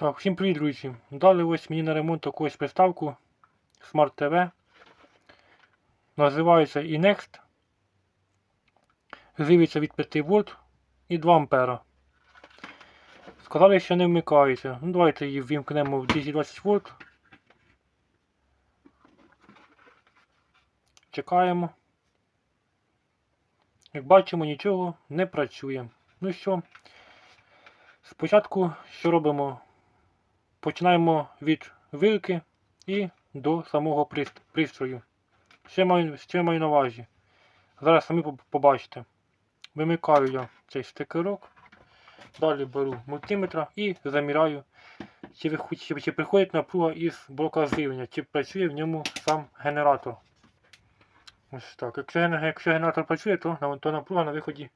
Так, всім привіт, друзі. Дали ось мені на ремонт таку ось приставку Smart TV. Називається iNext. Живиться від 5 вольт і 2 ампера. Сказали, що не вмикається. Ну, давайте її ввімкнемо в 220 вольт. Чекаємо. Як бачимо, нічого не працює. Ну що, спочатку що робимо? Починаємо від вилки і до самого пристрою. Що маю, що маю на увазі? Зараз самі побачите. Вимикаю я цей стикерок. Далі беру мультиметра і заміряю, чи, чи, чи приходить напруга із блока живлення, чи працює в ньому сам генератор. Ось так. Якщо, якщо генератор працює, то, то напруга на виході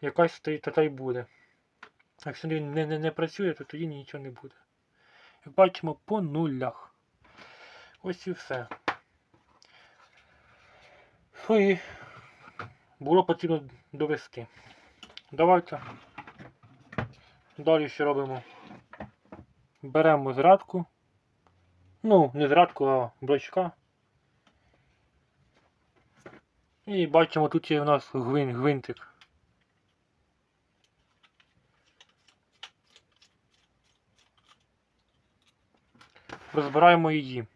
якась та, та й буде. Якщо він не, не, не працює, то тоді нічого не буде. Як бачимо, по нулях. Ось і все. Що і було потрібно довести. Давайте. Далі що робимо? Беремо зрадку. Ну, не зрадку, а блочка. І бачимо, тут є у нас гвин, гвинтик. Розбираємо її.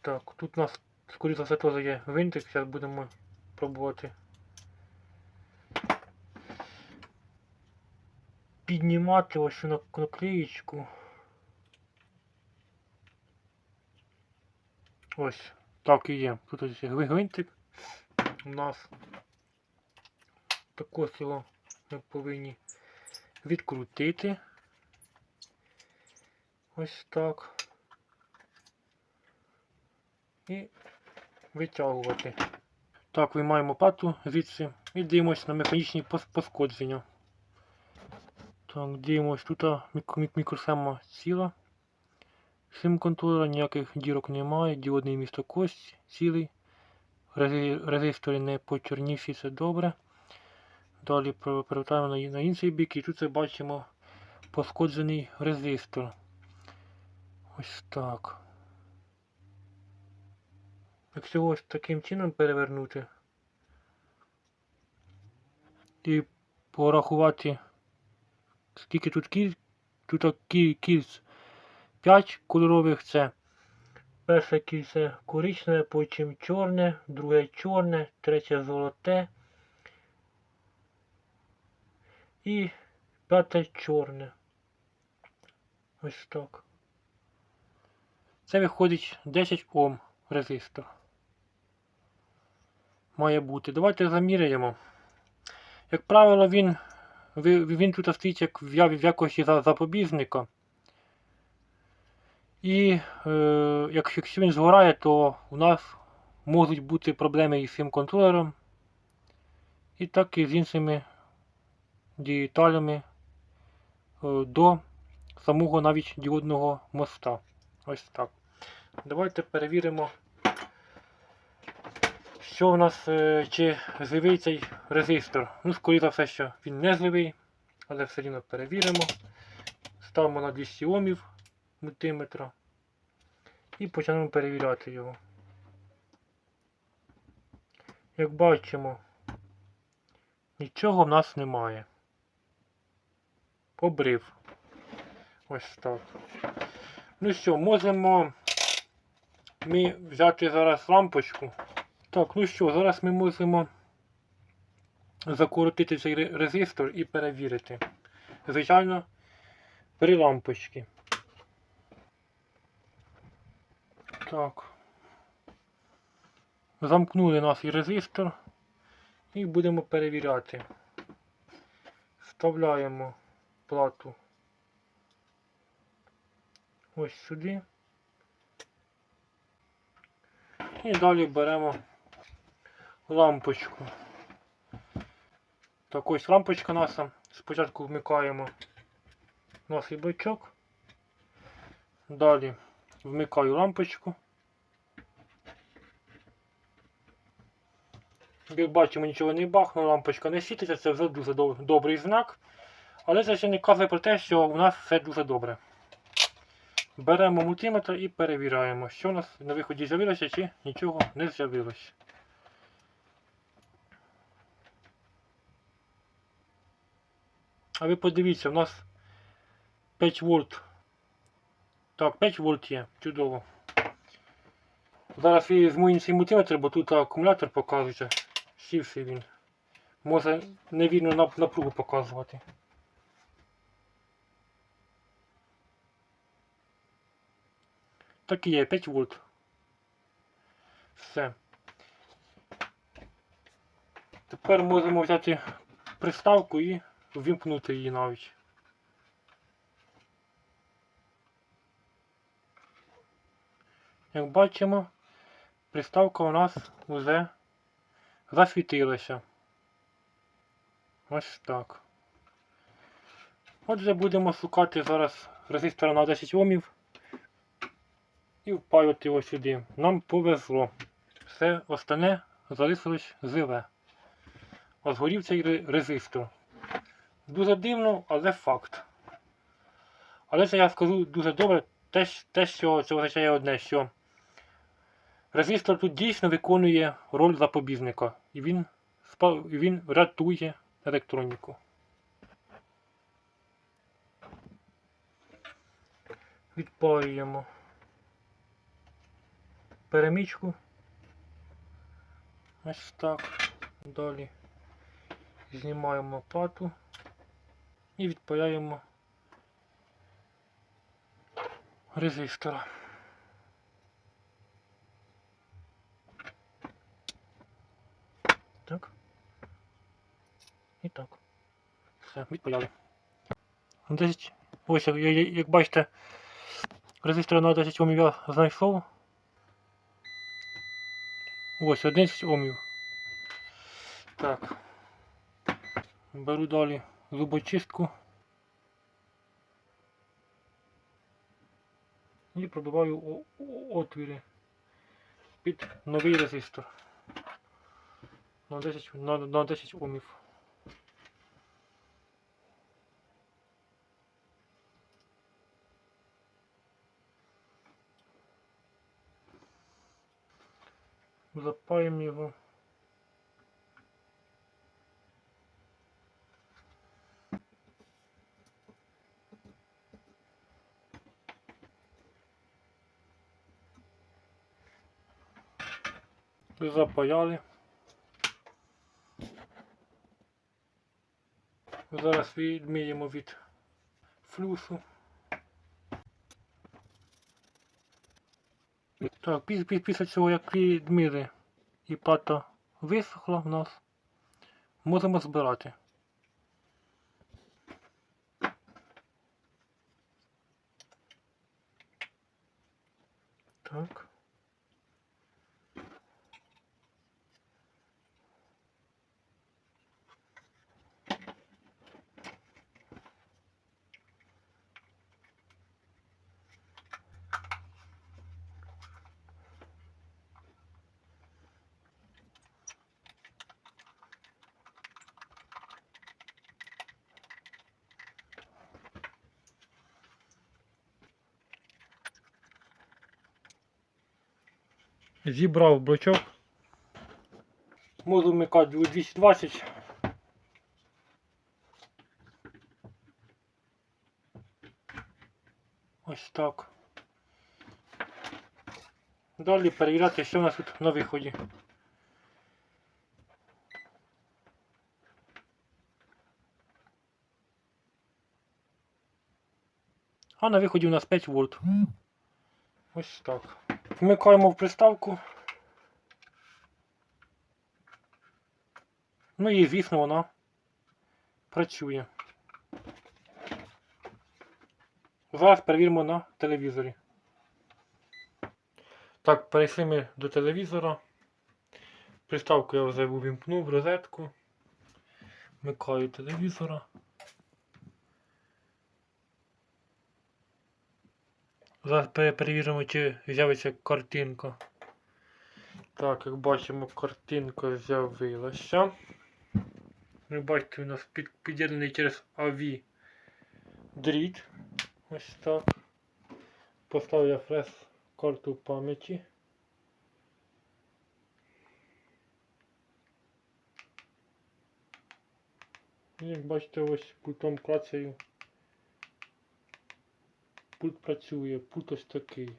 Так, тут у нас, скоріше за все, теж є гвинтик, зараз будемо пробувати. Піднімати ось на наклеїчку. Ось, так і є. Тут ось гвинтик. У нас таке село ми повинні відкрутити. Ось так. І витягувати. Так, виймаємо пату звідси і дивимося на механічні пошкодження. Так, дивимось, тут а, мік- мік- мікросхема ціла. Сим контролера ніяких дірок немає, діодний місто кость цілий. Резистори не почорніші, це добре. Далі пер- перевертаємо на, інший бік і тут бачимо пошкоджений резистор. Ось так. Якщо ось таким чином перевернути і порахувати, скільки тут кіль, тут кі- кільць 5 кольорових це перше кільце коричневе, потім чорне, друге чорне, третє золоте і п'яте чорне. Ось так. Це виходить 10 Ом резистор. Має бути. Давайте заміряємо. Як правило, він, він тут стоїть як в якості за- запобіжника. І е, якщо, він згорає, то у нас можуть бути проблеми із цим контролером. І так і з іншими деталями е, до самого навіть діодного моста. Ось так. Давайте перевіримо, що в нас, е, чи живий цей резистор. Ну, скоріше за все, що він не живий, але все рівно перевіримо. Ставимо на 200 Омів мультиметра і почнемо перевіряти його. Як бачимо, нічого в нас немає. Обрив. Ось так. Ну що, можемо ми взяти зараз лампочку. Так, ну що, зараз ми можемо закоротити цей резистор і перевірити. Звичайно, при лампочці. Так. Замкнули наш резистор і будемо перевіряти. Вставляємо плату ось сюди. І далі беремо лампочку. Так ось лампочка наша. Спочатку вмикаємо наш бачок. Далі вмикаю лампочку. Як бачимо, нічого не бахнуло, лампочка не світиться, це вже дуже добрий знак. Але це ще не казує про те, що у нас все дуже добре. Беремо мультиметр і перевіряємо, що у нас на виході з'явилося чи нічого не з'явилося. А ви подивіться, у нас 5 вольт. Так, 5 вольт є, чудово. Зараз я візьму інший мультиметр, бо тут акумулятор показується. Сівший він. Може невірно нап- напругу показувати. Так і є, 5 вольт. Все. Тепер можемо взяти приставку і ввімкнути її навіть. Як бачимо, приставка у нас вже засвітилася. Ось так. Отже, будемо шукати зараз резистора на 10 Омів і впаювати його сюди. Нам повезло. Все остальне залишилось живе. А згорів цей резистор. Дуже дивно, але факт. Але це я скажу дуже добре, те, те що це означає одне, що резистор тут дійсно виконує роль запобіжника. І він, він рятує електроніку. Відпаюємо перемічку. Ось так. Далі знімаємо плату і відпаяємо резистора. Так. І так. Все, відпаяли. 10. Ось, як, бачите, резистор на 10 Омів я знайшов. Ось 11 Омів. Так. Беру далі зубочистку. І пробиваю отвіри під новий резистор. На 10, на, на 10 Омів. Запаємо його. Запаяли. Зараз відміємо від флюсу. Так, після, цього, як відміри і плата висохла в нас, можемо збирати. Так. Зібрав блочок. Можу вмикати 220. Ось так. Далі перевіряти, що у нас тут на виході. А на виході у нас 5 вольт. Ось так. Вмикаємо в приставку. Ну і звісно вона працює. Зараз перевіримо на телевізорі. Так, перейшли ми до телевізора. Приставку я вже увімкнув розетку. Вмикаю телевізора. Зараз перевіримо, чи з'явиться картинка. Так, як бачимо, картинка з'явилася. Ви бачите, у нас під, під'єднаний через AV дріт. Ось так. Поставив я фрез карту пам'яті. Як бачите, ось пультом клацаю. Пульт працює, пульт ось такий.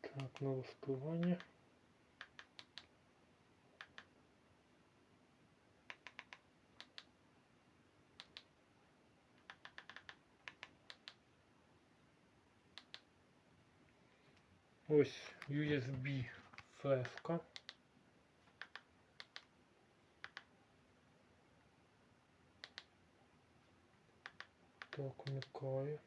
Так, налаштування. Ось USB флешка. Так, вмикаю.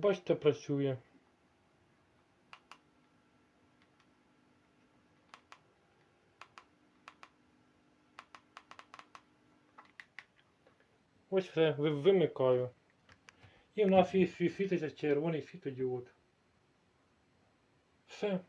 Бачите, працює. Ось все, вимикаю. І в нас є світиться червоний світодіод. Все.